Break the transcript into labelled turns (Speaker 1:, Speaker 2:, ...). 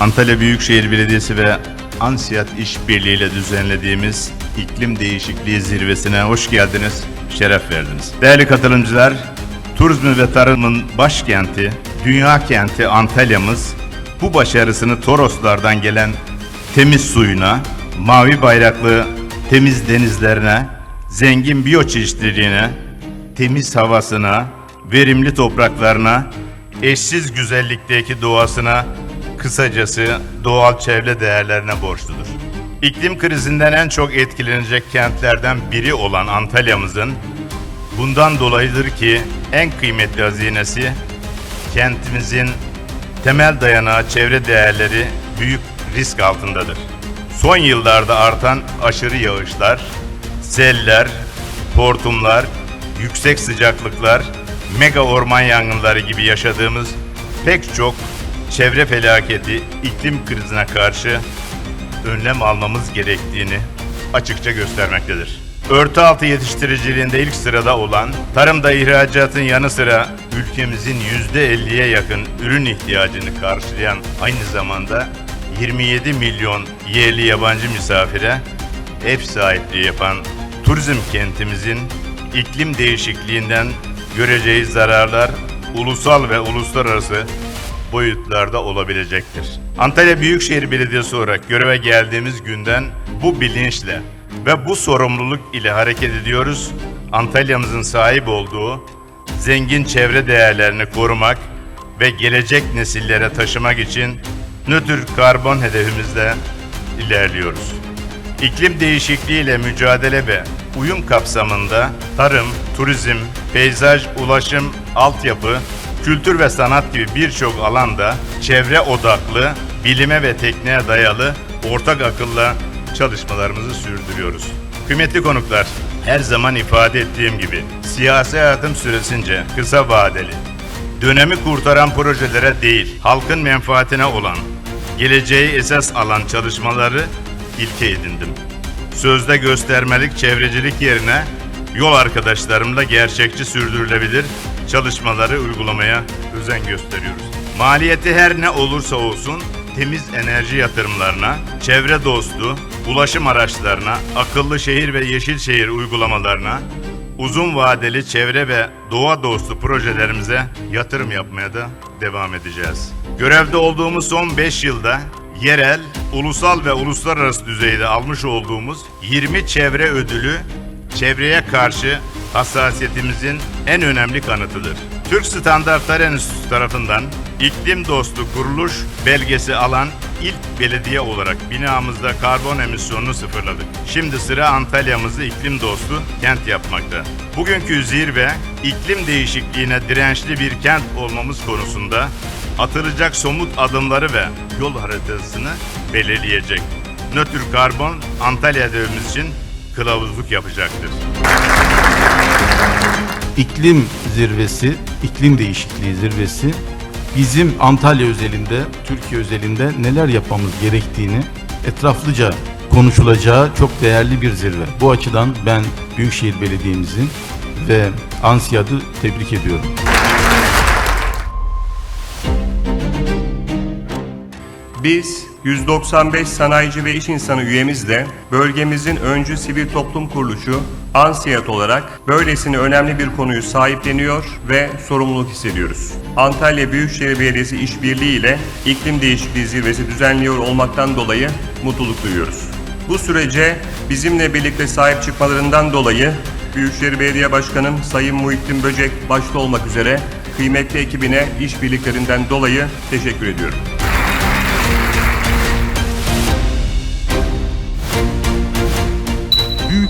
Speaker 1: Antalya Büyükşehir Belediyesi ve Ansiyat İşbirliği ile düzenlediğimiz iklim değişikliği zirvesine hoş geldiniz, şeref verdiniz. Değerli katılımcılar, turizmi ve tarımın başkenti, dünya kenti Antalya'mız bu başarısını Toroslardan gelen temiz suyuna, mavi bayraklı temiz denizlerine, zengin biyoçeşitliliğine, temiz havasına, verimli topraklarına, eşsiz güzellikteki doğasına, kısacası doğal çevre değerlerine borçludur. İklim krizinden en çok etkilenecek kentlerden biri olan Antalya'mızın bundan dolayıdır ki en kıymetli hazinesi kentimizin temel dayanağı çevre değerleri büyük risk altındadır. Son yıllarda artan aşırı yağışlar, seller, hortumlar, yüksek sıcaklıklar, mega orman yangınları gibi yaşadığımız pek çok çevre felaketi iklim krizine karşı önlem almamız gerektiğini açıkça göstermektedir. Örtü altı yetiştiriciliğinde ilk sırada olan, tarımda ihracatın yanı sıra ülkemizin %50'ye yakın ürün ihtiyacını karşılayan aynı zamanda 27 milyon yerli yabancı misafire ev sahipliği yapan turizm kentimizin iklim değişikliğinden göreceği zararlar ulusal ve uluslararası boyutlarda olabilecektir. Antalya Büyükşehir Belediyesi olarak göreve geldiğimiz günden bu bilinçle ve bu sorumluluk ile hareket ediyoruz. Antalya'mızın sahip olduğu zengin çevre değerlerini korumak ve gelecek nesillere taşımak için nötr karbon hedefimizle ilerliyoruz. İklim değişikliğiyle mücadele ve uyum kapsamında tarım, turizm, peyzaj, ulaşım, altyapı, kültür ve sanat gibi birçok alanda çevre odaklı, bilime ve tekniğe dayalı ortak akılla çalışmalarımızı sürdürüyoruz. Kıymetli konuklar, her zaman ifade ettiğim gibi siyasi hayatım süresince kısa vadeli, dönemi kurtaran projelere değil, halkın menfaatine olan, geleceği esas alan çalışmaları ilke edindim. Sözde göstermelik çevrecilik yerine yol arkadaşlarımla gerçekçi sürdürülebilir çalışmaları uygulamaya özen gösteriyoruz. Maliyeti her ne olursa olsun temiz enerji yatırımlarına, çevre dostu, ulaşım araçlarına, akıllı şehir ve yeşil şehir uygulamalarına, uzun vadeli çevre ve doğa dostu projelerimize yatırım yapmaya da devam edeceğiz. Görevde olduğumuz son 5 yılda yerel, ulusal ve uluslararası düzeyde almış olduğumuz 20 çevre ödülü çevreye karşı hassasiyetimizin en önemli kanıtıdır. Türk Standartlar Enstitüsü tarafından iklim dostu kuruluş belgesi alan ilk belediye olarak binamızda karbon emisyonunu sıfırladık. Şimdi sıra Antalya'mızı iklim dostu kent yapmakta. Bugünkü zirve iklim değişikliğine dirençli bir kent olmamız konusunda atılacak somut adımları ve yol haritasını belirleyecek. Nötr karbon Antalya devimiz için kılavuzluk yapacaktır.
Speaker 2: İklim zirvesi, iklim değişikliği zirvesi bizim Antalya özelinde, Türkiye özelinde neler yapmamız gerektiğini etraflıca konuşulacağı çok değerli bir zirve. Bu açıdan ben Büyükşehir Belediye'mizin ve Ansiyad'ı tebrik ediyorum.
Speaker 3: Biz 195 sanayici ve iş insanı üyemizle bölgemizin öncü sivil toplum kuruluşu Ansiyat olarak böylesine önemli bir konuyu sahipleniyor ve sorumluluk hissediyoruz. Antalya Büyükşehir Belediyesi işbirliği ile iklim değişikliği zirvesi düzenliyor olmaktan dolayı mutluluk duyuyoruz. Bu sürece bizimle birlikte sahip çıkmalarından dolayı Büyükşehir Belediye Başkanım Sayın Muhittin Böcek başta olmak üzere kıymetli ekibine işbirliklerinden dolayı teşekkür ediyorum.